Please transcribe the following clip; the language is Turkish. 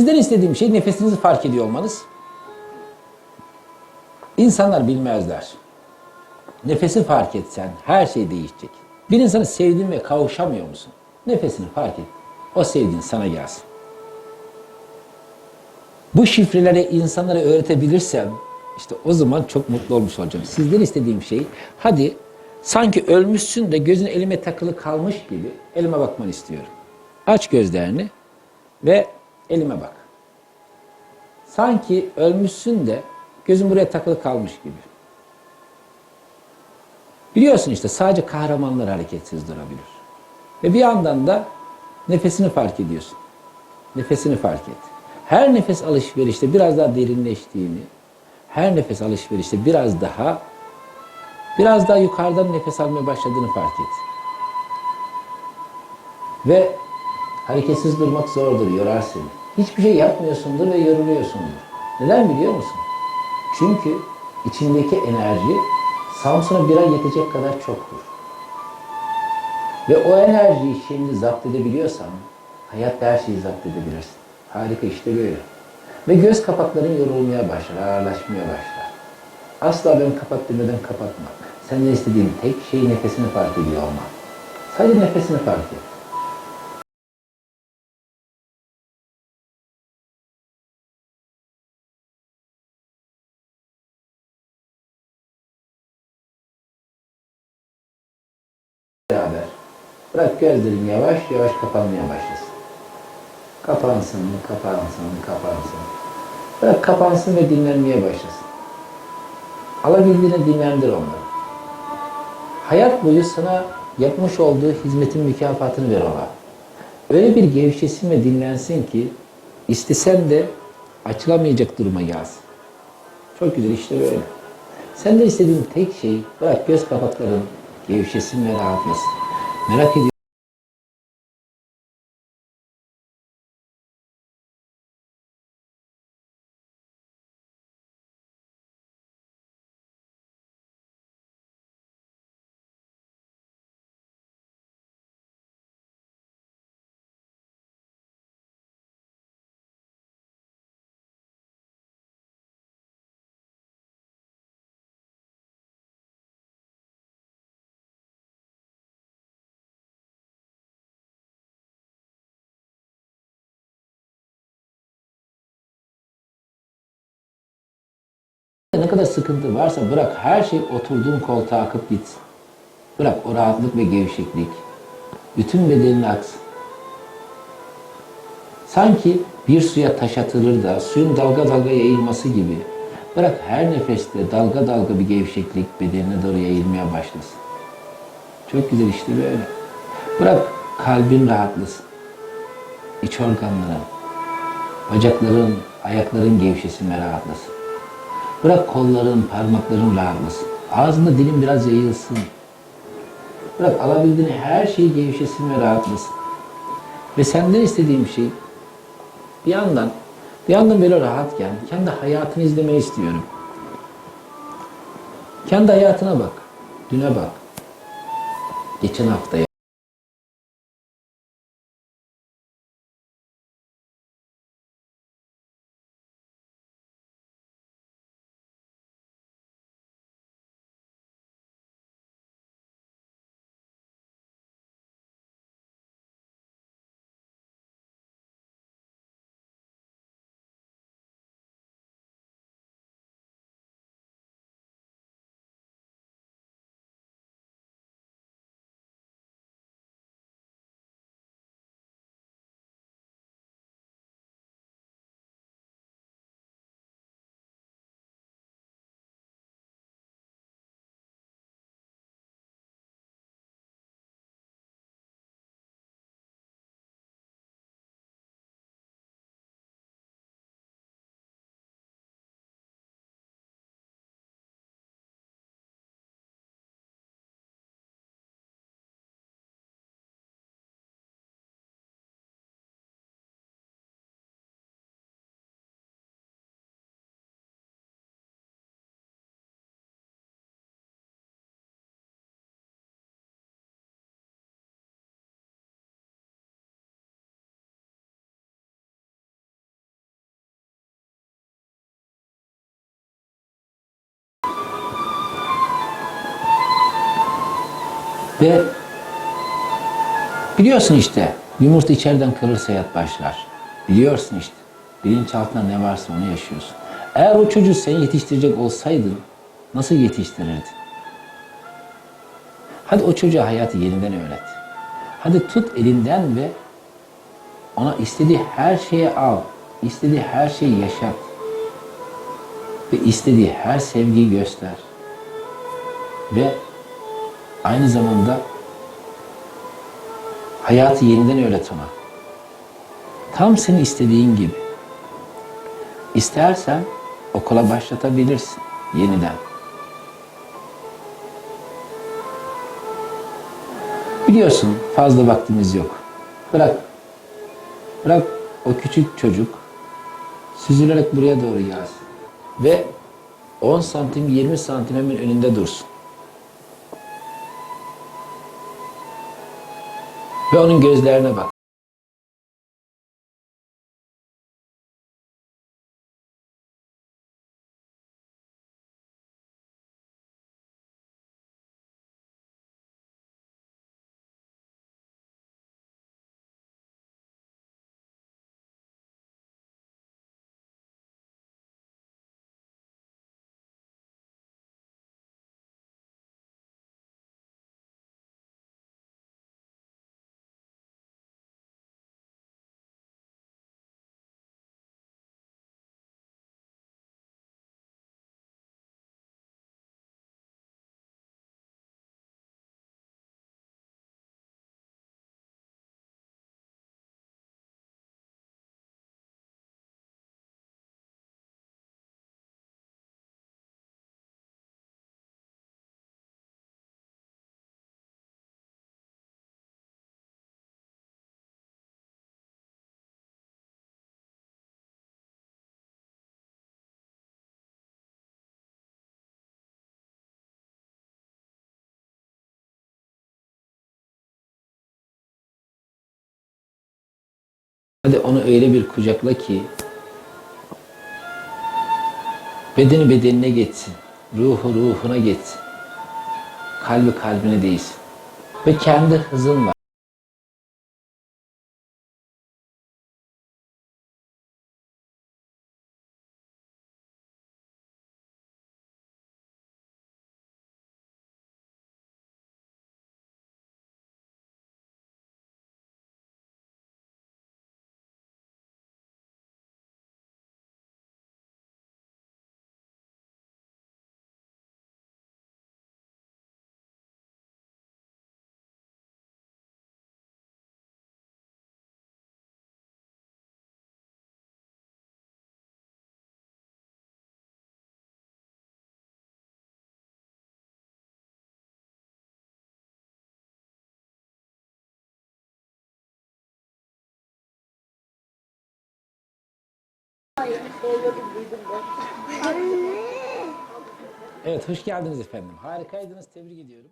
Sizden istediğim şey nefesinizi fark ediyor olmanız. İnsanlar bilmezler. Nefesi fark etsen her şey değişecek. Bir insanı sevdin ve kavuşamıyor musun? Nefesini fark et. O sevdiğin sana gelsin. Bu şifreleri insanlara öğretebilirsem işte o zaman çok mutlu olmuş olacağım. Sizden istediğim şey hadi sanki ölmüşsün de gözün elime takılı kalmış gibi elime bakmanı istiyorum. Aç gözlerini ve elime bak. Sanki ölmüşsün de gözün buraya takılı kalmış gibi. Biliyorsun işte sadece kahramanlar hareketsiz durabilir. Ve bir yandan da nefesini fark ediyorsun. Nefesini fark et. Her nefes alışverişte biraz daha derinleştiğini, her nefes alışverişte biraz daha biraz daha yukarıdan nefes almaya başladığını fark et. Ve hareketsiz durmak zordur, yorar seni. Hiçbir şey yapmıyorsundur ve yoruluyorsundur. Neden biliyor musun? Çünkü içindeki enerji Samsun'a bir ay yetecek kadar çoktur. Ve o enerjiyi şimdi zapt edebiliyorsan hayatta her şeyi zapt edebilirsin. Harika işte böyle. Ve göz kapakların yorulmaya başlar, ağırlaşmaya başlar. Asla ben kapat demeden kapatma. Senden istediğim tek şey nefesini fark ediyor olman. Sadece nefesini fark et. Bırak gözlerin yavaş yavaş kapanmaya başlasın. Kapansın, kapansın, kapansın. Bırak kapansın ve dinlenmeye başlasın. Alabildiğine dinlendir onları. Hayat boyu sana yapmış olduğu hizmetin mükafatını ver ona. Öyle bir gevşesin ve dinlensin ki istesen de açılamayacak duruma gelsin. Çok güzel işte böyle. Senden istediğim tek şey bırak göz kapakların gevşesin ve rahatlasın. Merak ediyorum. Ne kadar sıkıntı varsa bırak her şey oturduğun koltuğa akıp gitsin. Bırak o rahatlık ve gevşeklik. Bütün bedenine aksın. Sanki bir suya taş atılır da suyun dalga dalga yayılması gibi. Bırak her nefeste dalga dalga bir gevşeklik bedenine doğru yayılmaya başlasın. Çok güzel işte böyle. Bırak kalbin rahatlasın. İç organların, bacakların, ayakların gevşesin ve rahatlasın. Bırak kolların, parmakların rahatlasın. Ağzında dilin biraz yayılsın. Bırak alabildiğini her şeyi gevşesin ve rahatlasın. Ve senden istediğim şey bir yandan bir yandan böyle rahatken kendi hayatını izlemeyi istiyorum. Kendi hayatına bak. Düne bak. Geçen haftaya. Ve biliyorsun işte yumurta içeriden kırılırsa hayat başlar. Biliyorsun işte. Bilinçaltında ne varsa onu yaşıyorsun. Eğer o çocuğu sen yetiştirecek olsaydın nasıl yetiştirirdin? Hadi o çocuğa hayatı yeniden öğret. Hadi tut elinden ve ona istediği her şeyi al. istediği her şeyi yaşat. Ve istediği her sevgiyi göster. Ve aynı zamanda hayatı yeniden öğret ona. Tam senin istediğin gibi. İstersen okula başlatabilirsin yeniden. Biliyorsun fazla vaktimiz yok. Bırak. Bırak o küçük çocuk süzülerek buraya doğru gelsin. Ve 10 santim 20 santim hemen önünde dursun. Ve onun gözlerine bak. Hadi onu öyle bir kucakla ki bedeni bedenine geçsin. Ruhu ruhuna geçsin. Kalbi kalbine değsin. Ve kendi hızınla Evet hoş geldiniz efendim. Harikaydınız. Tebrik ediyorum.